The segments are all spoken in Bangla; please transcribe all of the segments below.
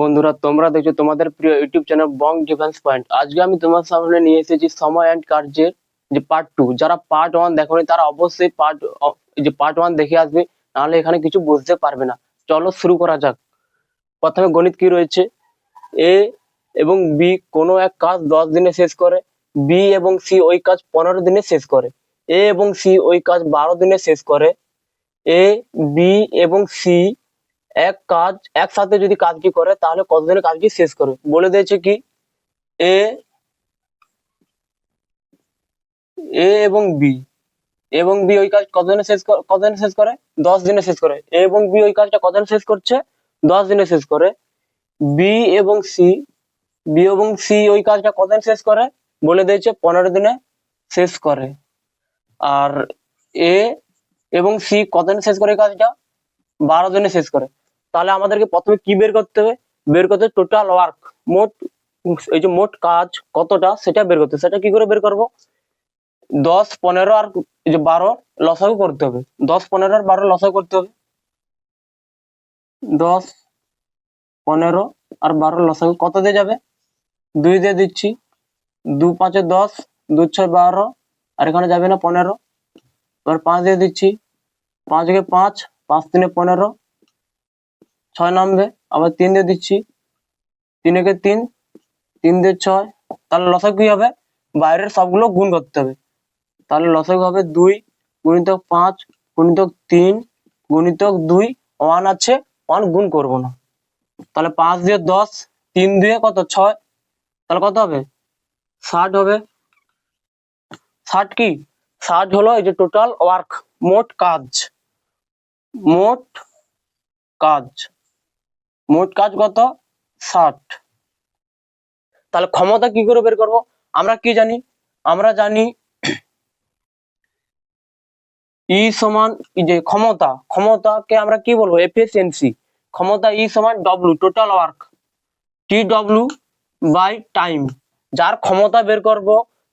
বন্ধুরা, তোমরা দেখছ তোমাদের প্রিয় YouTube channel Bong defence point. আজকে আমি তোমার সামনে নিয়ে এসেছি সময় অ্যান্ড কার্যের যে পার্ট টু যারা পার্ট ওয়ান দেখোনি, তারা অবশ্যই পার্ট যে পার্ট ওয়ান দেখে আসবে, নাহলে এখানে কিছু বুঝতে পারবে না। চলো শুরু করা যাক। প্রথমে গণিত কি রয়েছে? এ এবং বি কোনো এক কাজ দশ দিনে শেষ করে বি এবং সি ওই কাজ পনেরো দিনে শেষ করে এ এবং সি ওই কাজ বারো দিনে শেষ করে এ বি এবং সি এক কাজ, একসাথে যদি কাজটি করে, তাহলে কতদিনে কাজটি শেষ করবে বলে দিয়েছে কি? এ এ এবং বি। এবং বি ওই কাজ কতদিনে শেষ কতদিনে শেষ করে? দশ দিনে শেষ করে। এ এবং বি ওই কাজটা কতদিনে শেষ করছে? দশ দিনে শেষ করে। বি এবং সি, বি এবং সি ওই কাজটা কতদিন শেষ করে? বলে দিয়েছে পনেরো দিনে শেষ করে। আর এ এবং সি কতদিন শেষ করে কাজটা? বারো দিনে শেষ করে। তাহলে আমাদেরকে প্রথমে কি বের করতে হবে? বের করতে টোটাল ওয়ার্ক মোট, এই যে মোট কাজ কতটা সেটা বের করতে। সেটা কি করে বের করব? দশ, পনেরো আর যে বারো লসাগু করতে হবে। দশ, পনেরো আর বারো লসাগু করতে হবে। দশ, পনেরো আর বারো লসাগু কত দিয়ে যাবে? দুই দিয়ে দিচ্ছি। দু পাঁচে দশ, দু ছয় বারো, আর এখানে যাবে না পনেরো। এবার পাঁচ দিয়ে দিচ্ছি। পাঁচ একে পাঁচ পাঁচ তিনে পনেরো ছয় নামবে আবার তিন দিয়ে দিচ্ছি। তিন একে তিন তিন দিয়ে ছয়। তাহলে লসাগু কি হবে? বাইরের সবগুলো গুণ করতে হবে। তাহলে লসাগু হবে দুই, গুণিতক পাঁচ, গুণিতক তিন, গুণিতক দুই ওয়ান আছে ওয়ান গুণ করব না। তাহলে পাঁচ দিয়ে দশ, তিন দিয়ে কত? ছয়। তাহলে কত হবে? ষাট হবে। ষাট কি? ষাট হলো এই যে টোটাল ওয়ার্ক মোট কাজ। মোট কাজ। মোট কাজ কত? ষাট। তাহলে ক্ষমতা কি করে বের করব? আমরা কি জানি? আমরা জানি ই সমান যে ক্ষমতা। ক্ষমতাকে আমরা কি বলব? এফিসিয়েন্সি ক্ষমতা ই সমান W total work T W by time যার ক্ষমতা বের করব,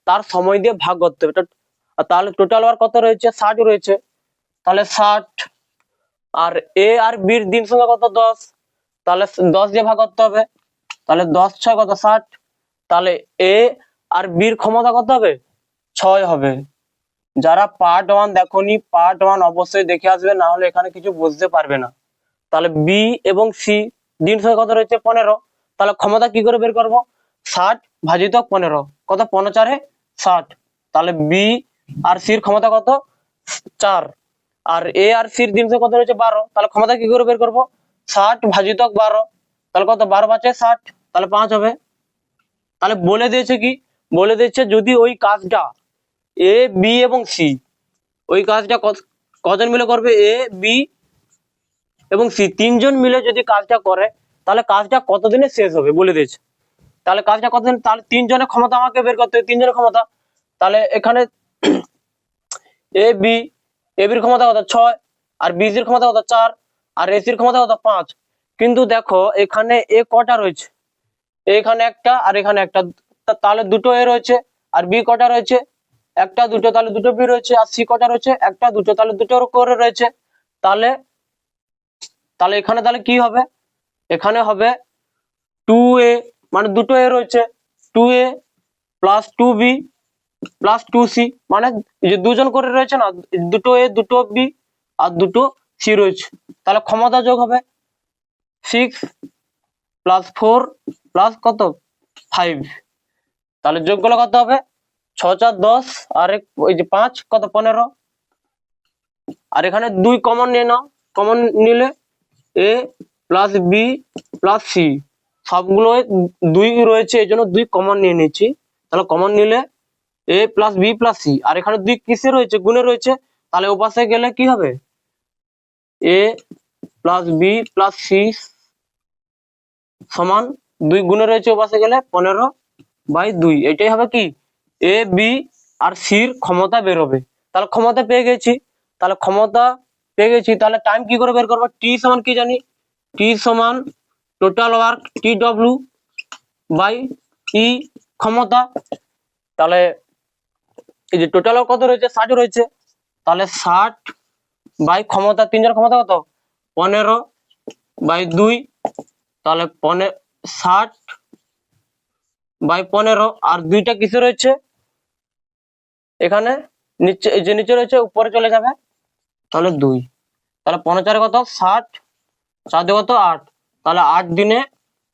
তার সময় দিয়ে ভাগ করতে হবে। তাহলে টোটাল ওয়ার্ক কত রয়েছে? ষাট রয়েছে। তাহলে ষাট আর এ আর বির দিন সংখ্যা কত? দশ। তাহলে দশ দিয়ে ভাগ করতে হবে। তাহলে দশ ছয় কত ষাট? তাহলে এ আর বির ক্ষমতা কত হবে? ছয় হবে। যারা পার্ট ওয়ান দেখোনি পার্ট ওয়ান অবশ্যই দেখে আসবে, না হলে এখানে কিছু বুঝতে পারবে না। তাহলে বি এবং সি দিন সংখ্যা কত রয়েছে? পনেরো। তাহলে ক্ষমতা কি করে বের করব? ষাট ভাজিত পনেরো। কত? পনেরো চারে ষাট। তাহলে বি আর সির ক্ষমতা কত? চার। আর এ আর সির দিন কত রয়েছে? বারো। তাহলে ক্ষমতা কি করে বের করব? ষাট ভাজিত বারো, তাহলে কত? বারো পাঁচে ষাট, তাহলে পাঁচ হবে। তাহলে বলে দিয়েছে কি? বলে দিয়েছে যদি ওই কাজটা এ বি এবং সি ওই কাজটা কজন মিলে করবে? এ বি এবং সি তিনজন মিলে যদি কাজটা করে, তাহলে কাজটা কতদিনে শেষ হবে? বলে দিয়েছে। তাহলে কাজটা কতদিন? তাহলে তিনজনের ক্ষমতা আমাকে বের করতে হবে, তিনজনের ক্ষমতা। তাহলে এখানে এ বি এ বির ক্ষমতা কত? ছয়, আর বি সির ক্ষমতা কত? চার। আর এ সির ক্ষমতা কত? পাঁচ। কিন্তু দেখো, এখানে এ কটা রয়েছে? এখানে একটা আর এখানে একটা। তাহলে দুটো এ রয়েছে আর বি কটা রয়েছে? একটা, দুটো, তাহলে দুটো বি রয়েছে আর সি কটা রয়েছে? একটা, দুটো, তাহলে দুটো করে রয়েছে। তাহলে তাহলে এখানে তাহলে কি হবে? এখানে হবে টু এ মানে দুটো এ রয়েছে। Two A plus two B plus two C মানে যে দুজন করে রয়েছে না, দুটো এ দুটো বি আর দুটো সি রয়েছে। তাহলে ক্ষমতা যোগ হবে সিক্স প্লাস ফোর প্লাস কত? ফাইভ তাহলে যোগ করলে কত হবে? ছ চার দশ, আর ওই যে পাঁচ, কত? পনেরো। আর এখানে দুই কমন নিয়ে নাও। কমন নিলে A plus B plus C সবগুলো দুই রয়েছে, এই জন্য দুই কমন নিয়ে নিচ্ছি। তাহলে কমন নিলে A plus B plus C আর এখানে দুই কিসে রয়েছে? গুণে রয়েছে। তাহলে ওপাশে গেলে কি হবে? A plus B plus C সমান দুই গুণে রয়েছে ওপাশে গেলে পনেরো বাই দুই। এটাই হবে কি? এ বি আর সির ক্ষমতা বেরোবে তাহলে ক্ষমতা পেয়ে গেছি। তাহলে ক্ষমতা পেয়ে গেছি। তাহলে টাইম কি করে বের করব? টি সমান কি জানি? টি সমান total work T W by E ক্ষমতা। তাহলে এই যে টোটাল কত রয়েছে? ষাট রয়েছে। তাহলে ষাট বাই ক্ষমতা তিনজন ক্ষমতা কত? পনেরো বাই দুই, তাহলে পনে, ষাট বাই পনেরো, আর দুইটা কিসে রয়েছে? এখানে নিচে যে নিচে রয়েছে, উপরে চলে যাবে, তাহলে দুই। তাহলে পনেরো কত? ষাট। চার কত? আট। তাহলে আট দিনে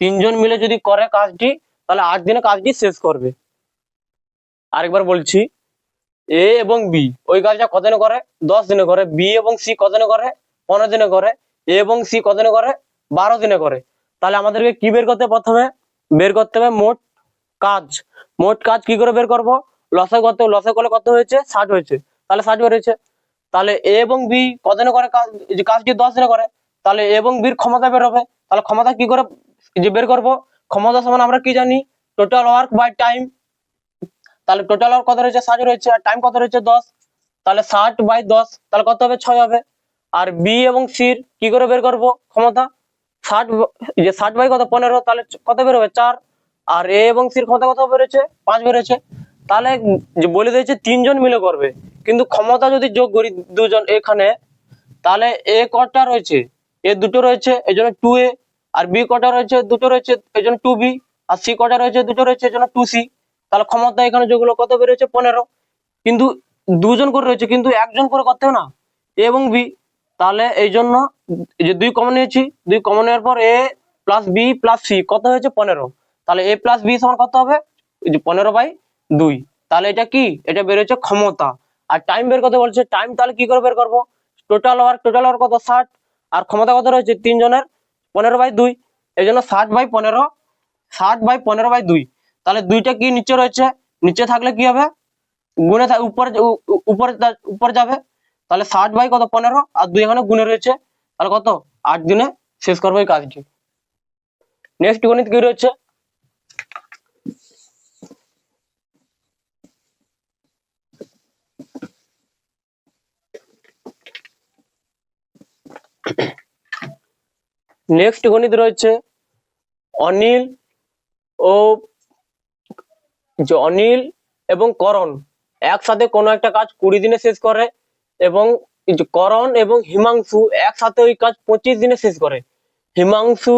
তিনজন মিলে যদি করে কাজটি, তাহলে আট দিনে কাজটি শেষ করবে। আরেকবার বলছি এ এবং বি। ওই কাজটা কদিনে করে? দশ দিনে করে। বি এবং সি কদিনে করে? পনেরো দিনে করে। এ এবং সি কদিনে করে? বারো দিনে করে। তাহলে আমাদেরকে কি বের করতে প্রথমে? বের করতে হবে মোট কাজ। মোট কাজ কি করে বের করব? লসে করতে লসে করলে কত হয়েছে? ষাট হয়েছে। তাহলে ষাট বেরিয়েছে তাহলে এ এবং বি কদিনে করে কাজ? এই যে কাজটি দশ দিনে করে। তাহলে এ এবং বির ক্ষমতা বের হবে। তাহলে ক্ষমতা কি করে যে বের করব? ক্ষমতা সমান আমরা কি জানি? টোটাল ওয়ার্ক বাই টাইম তাহলে টোটাল ওয়ার্ক কত রয়েছে? ষাট রয়েছে। আর টাইম কত রয়েছে? দশ। তাহলে ষাট বাই দশ, তাহলে কত হবে? ছয় হবে। আর বি এবং সির কি করে বের করব? ক্ষমতা? ষাট যে ষাট বাই কত? পনেরো। তাহলে কত বের বেরোবে চার। আর এ এবং সির ক্ষমতা কত বেরোচ্ছে? পাঁচ বেরোচ্ছে। তাহলে যে বলে দিয়েছে, তিনজন মিলে করবে। কিন্তু ক্ষমতা যদি যোগ করি দুজন এখানে, তাহলে এ কটা রয়েছে? এ দুটো রয়েছে, এই জন্য টু এ আর বি কটা রয়েছে? দুটো রয়েছে, এই জন্য টু বি আর সি কটা রয়েছে? দুটো রয়েছে, এই জন্য টু সি তাহলে ক্ষমতা এখানে যেগুলো কত বেরোচ্ছে পনেরো। কিন্তু দুজন করে রয়েছে, কিন্তু একজন করে করতে হবে না। এবং বি। তাহলে এই জন্য যে দুই কমন নিয়েছি, দুই কমন নেওয়ার পর A plus B plus C কত হয়েছে? পনেরো। তাহলে এ প্লাস বি সমান কত হবে? পনেরো বাই দুই। তাহলে এটা কি? এটা বেরোচ্ছে ক্ষমতা। আর টাইম বের করতে বলছে টাইম তাহলে কি করে বের করব? টোটাল ওয়ার্ক টোটাল ওয়ার্ক কত? ষাট। আর ক্ষমতা কত রয়েছে? তিনজনের, পনেরো বাই দুই। এই জন্য ষাট বাই পনেরো, ষাট বাই পনেরো বাই দুই। তাহলে দুইটা কি নিচে রয়েছে? নিচে থাকলে কি হবে? গুণে উপরে উপরে উপরে যাবে। তাহলে ষাট বাই কত? পনেরো। আর দুই এখানে গুণে রয়েছে। তাহলে কত? আট দিনে শেষ করব এই কাজটি। নেক্সট গণিত কি রয়েছে? নেক্সট গণিত রয়েছে। অনিল ও যে অনিল এবং করণ একসাথে কোনো একটা কাজ কুড়ি দিনে শেষ করে এবং করণ এবং হিমাংশু একসাথে ওই কাজ পঁচিশ দিনে শেষ করে। হিমাংশু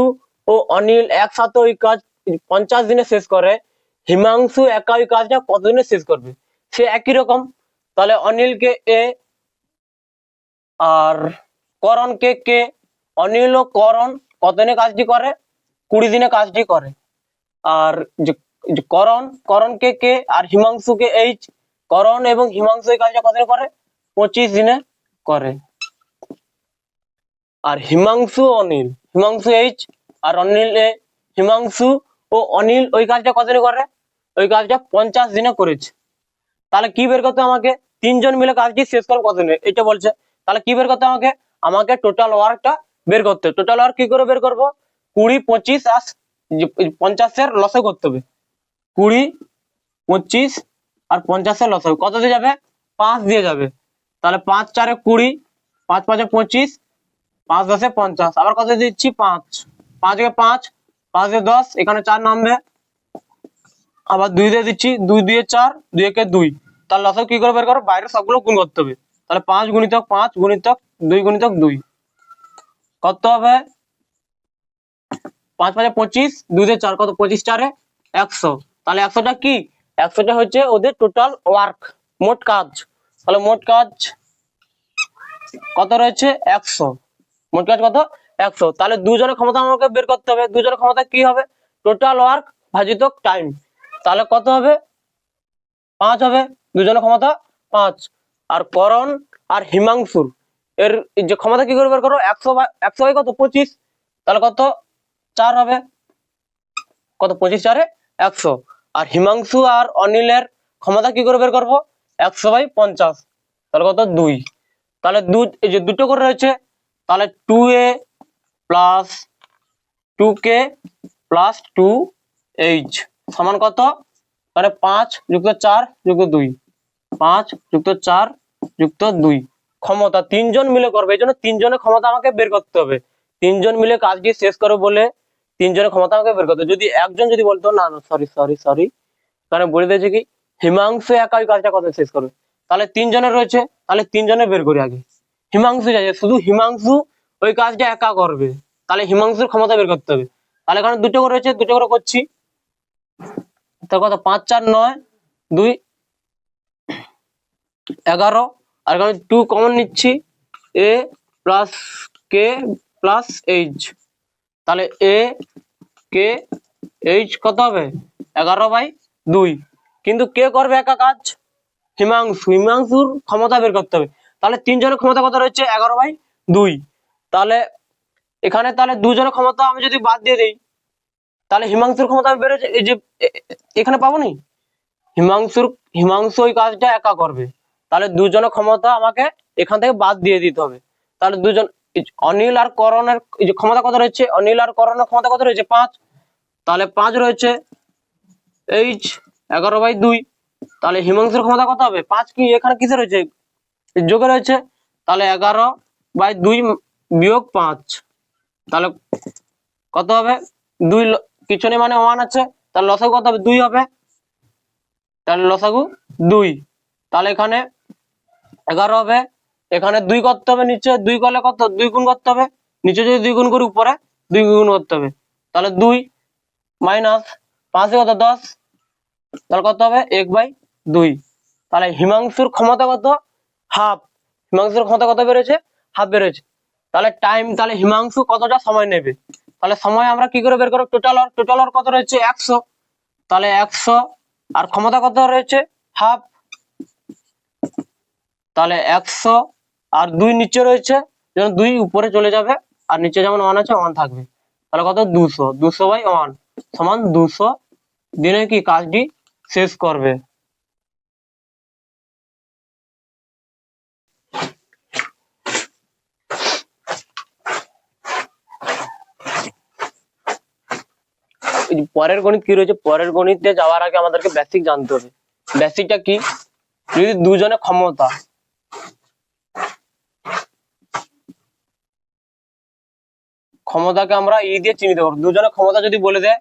ও অনিল একসাথে ওই কাজ পঞ্চাশ দিনে শেষ করে। হিমাংশু একা ওই কাজটা কত দিনে শেষ করবে? সে একই রকম। তাহলে অনিলকে এ আর করণকে কে? অনিল ও করণ কতদিনে কাজটি করে? কুড়ি দিনে কাজটি করে। আর যে করণ, করণকে কে আর হিমাংশুকে এইচ করণ এবং হিমাংশু এই কাজটা কত দিনে করে? পঁচিশ দিনে করে। আর হিমাংশু অনিল, হিমাংশু এইচ আর অনিল এ, হিমাংশু ও অনিল ওই কাজটা কত দিনে করে? ওই কাজটা পঞ্চাশ দিনে করেছে। তাহলে কি বের করতে আমাকে? তিনজন মিলে কাজটি শেষ করব কত দিনে এটা বলছে। তাহলে কি বের করতে আমাকে? আমাকে টোটাল ওয়ার্কটা বের করতে টোটাল ওয়ার্ক কি করে বের করব? কুড়ি, পঁচিশ আর পঞ্চাশের লসে করতে হবে। কুড়ি, পঁচিশ আর পঞ্চাশের লস হবে। কত দিয়ে যাবে? পাঁচ দিয়ে যাবে। তাহলে পাঁচ চারে কুড়ি, পাঁচ পাঁচে পঁচিশ, পাঁচ দশে পঞ্চাশ। আবার কত দিচ্ছি? পাঁচ। পাঁচে পাঁচ পাঁচ দিয়ে দশ, এখানে চার নামবে। আবার দুই দিয়ে দিচ্ছি, দুই দিয়ে চার, দুই একে দুই। তার লসক কি করে বের করো? বাইরে সবগুলো গুণ করতে হবে। তাহলে পাঁচ গুণিতক পাঁচ, গুণিতক দুই গুণিতক দুই। কত হবে? পাঁচ পাঁচে পঁচিশ, দুই দিয়ে চার, কত? পঁচিশ চারে একশো। তাহলে একশোটা কি? একশোটা হচ্ছে ওদের টোটাল ওয়ার্ক মোট কাজ। তাহলে মোট কাজ কত রয়েছে? একশো। মোট কাজ কত? একশো। তাহলে দুজনের ক্ষমতা আমাকে বের করতে হবে। দুজনের ক্ষমতা কি হবে? টোটাল ওয়ার্ক ভাজিত টাইম তাহলে কত হবে? পাঁচ হবে। দুজনের ক্ষমতা পাঁচ। আর করণ আর হিমাংশুর, এর যে ক্ষমতা কি করে বের করো? একশো একশো কত? পঁচিশ। তাহলে কত? চার হবে। কত? পঁচিশ, চারে একশো। আর হিমাংশু আর অনিলের ক্ষমতা কি করে বের করব? একশো বাই পঞ্চাশ। তাহলে কত? দুই। তাহলে দু, এই যে দুটো করে রয়েছে, তাহলে two A plus two K plus two H সমান কত? তাহলে পাঁচ যুক্ত চার যুক্ত দুই। পাঁচ যুক্ত চার যুক্ত দুই। ক্ষমতা তিনজন মিলে করবে, এই জন্য তিনজনের ক্ষমতা আমাকে বের করতে হবে। তিনজন মিলে কাজটি শেষ করো বলে তিনজনের ক্ষমতা আমাকে বের করতে যদি একজন যদি বলতো, না সরি সরি সরি কারণ বলে দিয়েছে কি, হিমাংশু একা ওই কাজটা কত শেষ করবে? তাহলে তিনজনের রয়েছে, তাহলে তিনজনে বের করি আগে। হিমাংশু যাচ্ছে শুধু হিমাংশু ওই কাজটা একা করবে। তাহলে হিমাংশুর ক্ষমতা বের করতে হবে। তাহলে এখানে দুটো করে রয়েছে, দুটো করে করছি। তার কথা, পাঁচ, চার, নয়, দুই, এগারো, আর এখানে টু কমন নিচ্ছি A plus K plus H তাহলে এ কে এইচ কত হবে? এগারো বাই দুই। কিন্তু কে করবে একা কাজ? হিমাংশু। হিমাংশুর ক্ষমতা বের করতে হবে। তাহলে তিনজনের ক্ষমতা কত রয়েছে? এগারো বাই দুই। তাহলে এখানে তাহলে দুজনের ক্ষমতা আমি যদি বাদ দিয়ে দিই, তাহলে হিমাংশুর ক্ষমতা আমি বেড়েছে এই যে এখানে পাবো নি হিমাংশুর, হিমাংশু ওই কাজটা একা করবে। তাহলে দুজনের ক্ষমতা আমাকে এখান থেকে বাদ দিয়ে দিতে হবে। তাহলে দুজন অনিল আর করণের যে ক্ষমতা কত রয়েছে? অনিল আর করণের ক্ষমতা কত রয়েছে? পাঁচ। তাহলে পাঁচ রয়েছে এইচ এগারো বাই দুই। তাহলে হিমাংশুর ক্ষমতা কত হবে? পাঁচ কি? এখানে কিসে রয়েছে? যোগে রয়েছে। তাহলে এগারো বাই দুই বিয়োগ পাঁচ। তাহলে কত হবে? দুই ল- পিছনে মানে ওয়ান আছে। তাহলে লসাগু কত হবে? দুই হবে। তাহলে লসাগু দুই। তাহলে এখানে এগারো হবে। এখানে দুই করতে হবে, নিচে দুই করলে কত? দুই গুণ করতে হবে। নিচে যদি দুই গুণ করি, উপরে দুই গুণ করতে হবে। তাহলে দুই মাইনাস পাঁচে কত? দশ। তাহলে কত হবে? এক বাই দুই। তাহলে হিমাংশুর ক্ষমতা কত? হাফ। হিমাংশুর ক্ষমতা কত বেড়েছে হাফ বেড়েছে তাহলে টাইম তাহলে হিমাংশু কতটা সময় নেবে? তাহলে সময় আমরা কি করে বের করব? টোটাল আর টোটাল আর কত রয়েছে? একশো। তাহলে একশো আর ক্ষমতা কত রয়েছে? হাফ। তাহলে একশো আর দুই নিচে রয়েছে, যেমন দুই উপরে চলে যাবে, আর নিচে যেমন ওয়ান আছে ওয়ান থাকবে। তাহলে কত? দুশো। দুশো বাই ওয়ান সমান দুশো। দিনে কি কাজটি শেষ করবে? পরের গণিত কি রয়েছে? পরের গণিতে যাওয়ার আগে আমাদেরকে বেসিক জানতে হবে। বেসিকটা কি? যদি দুজনে ক্ষমতা ক্ষমতাকে আমরা ই দিয়ে চিহ্নিত করব। দুজনের ক্ষমতা যদি বলে দেয়,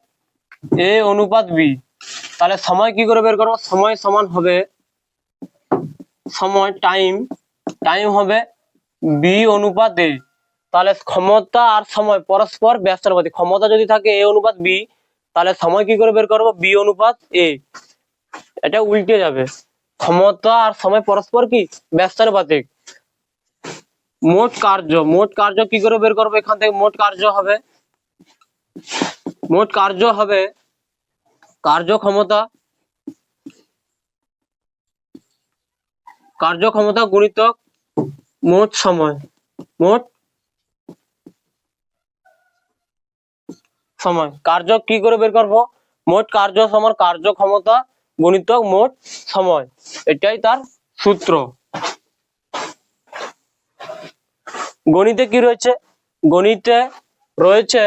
এ অনুপাত বি, তাহলে সময় কি করে বের করব? সময় সমান হবে, সময় টাইম টাইম হবে বি অনুপাত এ। তাহলে ক্ষমতা আর সময়, পরস্পর ব্যস্তানুপাতিক ক্ষমতা যদি থাকে এ অনুপাত বি, তাহলে সময় কি করে বের করব? বি অনুপাত এ। এটা উল্টে যাবে। ক্ষমতা আর সময় পরস্পর কি? ব্যস্তানুপাতিক মোট কার্য মোট কার্য কি করে বের করব? এখান থেকে মোট কার্য হবে। মোট কার্য হবে কার্য ক্ষমতা। কার্য ক্ষমতা গুণিতক মোট সময় মোট সময়। কার্য কি করে বের করব? মোট কার্য সমান কার্য ক্ষমতা গুণিতক মোট সময়। এটাই তার সূত্র। গণিতে কি রয়েছে? গণিতে রয়েছে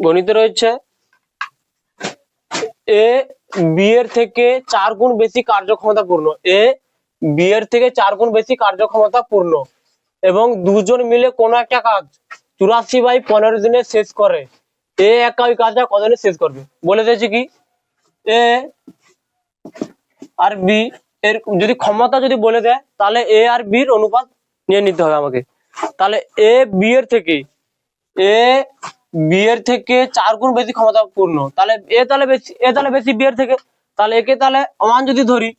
গণিতে রয়েছে এ, বি এর থেকে চার গুণ বেশি কার্যক্ষমতা পূর্ণ। এ, বি এর থেকে চার গুণ বেশি কার্যক্ষমতা পূর্ণ। এবং দুজন মিলে কোনো একটা কাজ চুরাশি বাই পনেরো দিনে শেষ করে। এ একা ওই কাজটা কতদিনে শেষ করবে? বলে দিয়েছে কি? এ আর বি এর যদি ক্ষমতা যদি বলে দেয়, তাহলে এ আর বির অনুপাত নিয়ে নিতে হবে আমাকে। তাহলে এ বি এর থেকে এ বি এর থেকে চার গুণ বেশি ক্ষমতাপূর্ণ। তাহলে এ তাহলে বেশি এ তাহলে বেশি বি এর থেকে। তাহলে একে তাহলে ওয়ান যদি ধরি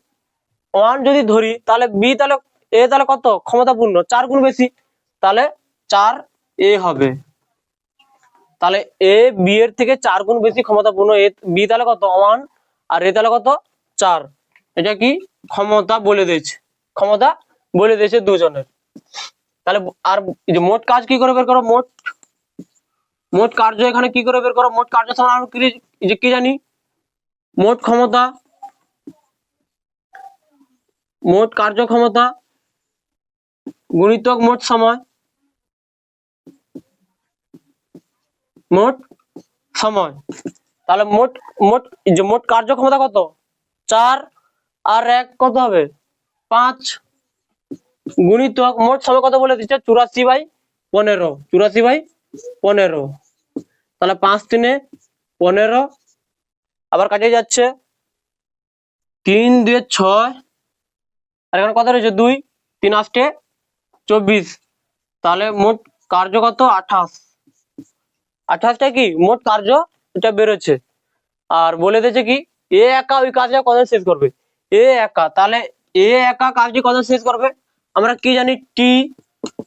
ওয়ান যদি ধরি, তাহলে বি তাহলে এ তাহলে কত? ক্ষমতাপূর্ণ, চার গুণ বেশি। তাহলে চার এ হবে। তাহলে এ বি এর থেকে চার গুণ বেশি ক্ষমতাপূর্ণ এ বি তাহলে কত? ওয়ান আর এ তাহলে কত? চার। এটা কি? ক্ষমতা বলে দিয়েছে। ক্ষমতা বলে দিয়েছে দুজনের। তাহলে আর যে মোট কাজ কি করে বের করো? মোট মোট কার্য এখানে কি করে বের করো? মোট কার্য সমান আমরা যে কি জানি? মোট ক্ষমতা, মোট কার্যক্ষমতা গুণিতক মোট সময় মোট সময়। তাহলে মোট মোট যে মোট কার্যক্ষমতা কত? চার আর এক কত হবে? পাঁচ গুণিতক মোট সময় কত বলে দিচ্ছে? চুরাশি বাই পনেরো। চুরাশি বাই পনেরো। তাহলে পাঁচ তিনে পনেরো। আবার কাটিয়ে যাচ্ছে। তিন দুয়ে ছয়। আর এখানে কত রয়েছে? দুই। তিন আষ্টে চব্বিশ। তাহলে মোট কার্য কত? আঠাশ। আঠাশটা কি? মোট কার্য এটা বেরোচ্ছে। আর বলে দিয়েছে কি? এ একা ওই কাজটা কত শেষ করবে? এ একা, তাহলে এ একা কাজটি কত শেষ করবে? আমরা কি জানি টি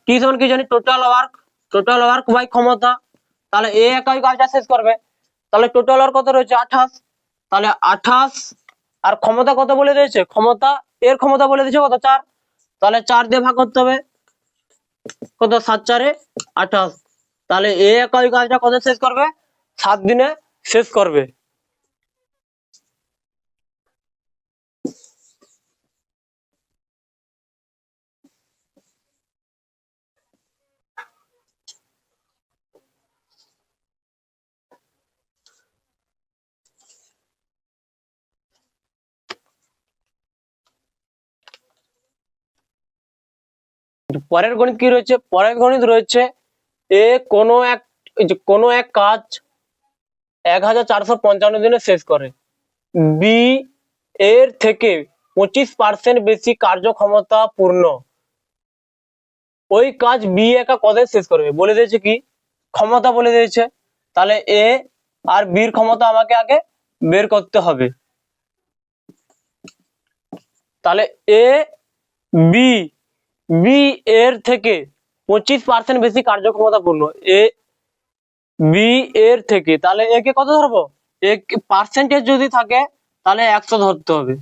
টি সমান কি জানি total work total work by ক্ষমতা। তাহলে এ একা ওই কাজটা শেষ করবে। তাহলে টোটাল ওয়ার্ক কত রয়েছে? আঠাশ। তাহলে আঠাশ আর ক্ষমতা কত বলে দিয়েছে? ক্ষমতা, এর ক্ষমতা বলে দিয়েছে কত? চার। তাহলে চার দিয়ে ভাগ করতে হবে। কত? সাত চারে আঠাশ। তাহলে এ একা ওই কাজটা কত শেষ করবে? সাত দিনে শেষ করবে। পরের গণিত কি রয়েছে? পরের গণিত রয়েছে এ কোনো এক কোনো এক কাজ এক হাজার চারশো পঞ্চান্ন দিনে শেষ করে। বি এর থেকে পঁচিশ পার্সেন্ট বেশি কার্যক্ষমতা পূর্ণ। ওই কাজ বি একা কবে শেষ করবে? বলে দিয়েছে কি? ক্ষমতা বলে দিয়েছে। তাহলে এ আর বির ক্ষমতা আমাকে আগে বের করতে হবে। তাহলে এ, বি বি এর থেকে পঁচিশ পার্সেন্ট বেশি কার্যক্ষমতা পূর্ণ। এ বি এর থেকে, তাহলে একে কত ধরবো? এ পার্সেন্টেজ যদি থাকে, তাহলে একশো ধরতে হবে।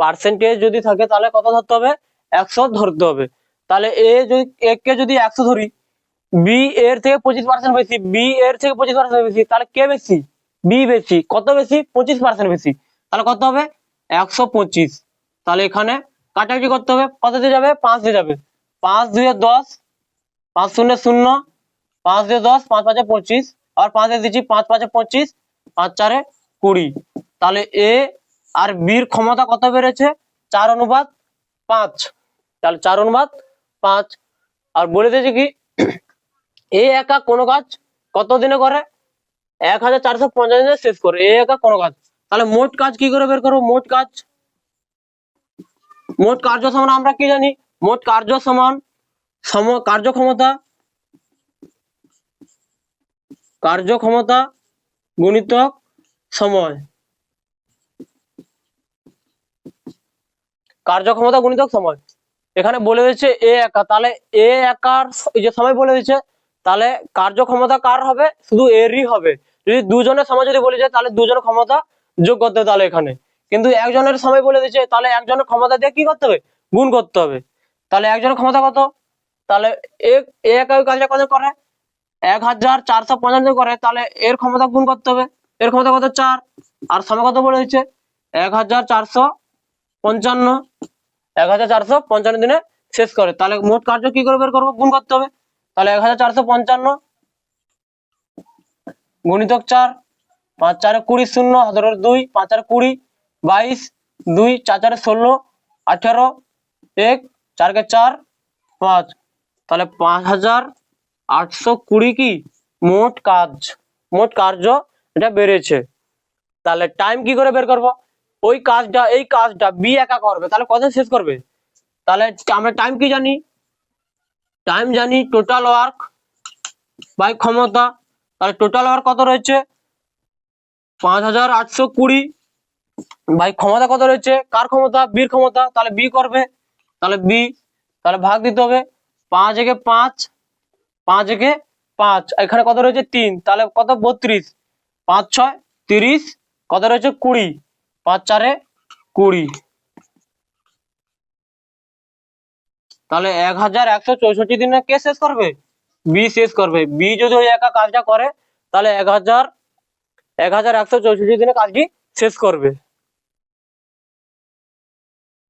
পার্সেন্টেজ যদি থাকে, তাহলে কত ধরতে হবে? একশো ধরতে হবে। তাহলে এ যদি একে যদি একশো ধরি বি এর থেকে পঁচিশ পার্সেন্ট বেশি বি এর থেকে পঁচিশ পার্সেন্ট বেশি, তাহলে কে বেশি? বি বেশি। কত বেশি? পঁচিশ পার্সেন্ট বেশি। তাহলে কত হবে? একশো পঁচিশ। তাহলে এখানে কাটাকাটি করতে হবে কত দিয়ে যাবে, পাঁচ দিয়ে যাবে। পাঁচ দুয়ে দশ, পাঁচ শূন্য শূন্য, পাঁচ দিয়ে দশ, পাঁচ পাঁচে পঁচিশ আর পাঁচ দিয়ে দিচ্ছি পাঁচ পাঁচে পঁচিশ, পাঁচ চারে কুড়ি। তাহলে এ আর বির ক্ষমতা কত বেড়েছে? চার অনুপাত পাঁচ। তাহলে চার অনুপাত পাঁচ। আর বলে দিয়েছে কি, এ একা কোনো কাজ কত দিনে করে? এক হাজার চারশো পঞ্চাশ দিনে শেষ করে। এ একা কোনো কাজ। তাহলে মোট কাজ কি করে বের করব? মোট কাজ মোট কার্য সমান আমরা কি জানি? মোট কার্য সমান সম কার্যক্ষমতা কার্যক্ষমতা গুণিতক সময়। কার্যক্ষমতা গুণিতক সময়। এখানে বলে দিচ্ছে এ একা, তাহলে এ একার এই যে সময় বলে দিচ্ছে তাহলে কার্যক্ষমতা কার হবে? শুধু এরই হবে। যদি দুজনের সময় যদি বলে যায়, তাহলে দুজনের ক্ষমতা যোগ করতে তাহলে এখানে। কিন্তু একজনের সময় বলে দিচ্ছে, তাহলে একজনের ক্ষমতা দিয়ে কি করতে হবে? গুণ করতে হবে। তাহলে একজনের ক্ষমতা কত? তাহলে এক কাজটা কত করে? এক হাজার চারশো পঞ্চান্ন করে, তাহলে এর ক্ষমতা গুণ করতে হবে। এর ক্ষমতা কত? চার। আর সময় কত বলে দিচ্ছে? এক হাজার চারশো পঞ্চান্ন। এক হাজার চারশো পঞ্চান্ন দিনে শেষ করে। তাহলে মোট কার্য কি করে বের করব? গুণ করতে হবে। তাহলে এক হাজার চারশো পঞ্চান্ন গুণিতক চার, পাঁচ চারে কুড়ি শূন্য হাজার দুই, পাঁচ চারে কুড়ি বাইশ, দুই, চার, চারে ষোলো, আঠেরো, এক, চারকে চার, পাঁচ। তাহলে পাঁচ হাজার আটশো কুড়ি কি? মোট কাজ, মোট কার্য এটা বেড়েছে। তাহলে টাইম কি করে বের করব? ওই কাজটা, এই কাজটা বি একা করবে। তাহলে কত শেষ করবে? তাহলে আমরা টাইম কি জানি? টাইম জানি টোটাল ওয়ার্ক বাই ক্ষমতা। তাহলে টোটাল ওয়ার্ক কত রয়েছে? পাঁচ হাজার আটশো কুড়ি। বাই ক্ষমতা কত রয়েছে? কার ক্ষমতা? বির ক্ষমতা? তাহলে বি করবে। তাহলে বি, তাহলে ভাগ দিতে হবে। পাঁচ একে পাঁচ পাঁচ একে পাঁচ। এখানে কত রয়েছে? তিন। তাহলে কত? বত্রিশ। পাঁচ, ছয়, তিরিশ। কত রয়েছে? কুড়ি। পাঁচ, চারে কুড়ি। তাহলে এক হাজার একশো চৌষট্টি দিনে কে শেষ করবে? বি শেষ করবে। বি যদি ওই একা কাজটা করে, তাহলে এক হাজার এক হাজার একশো চৌষট্টি দিনে কাজটি শেষ করবে।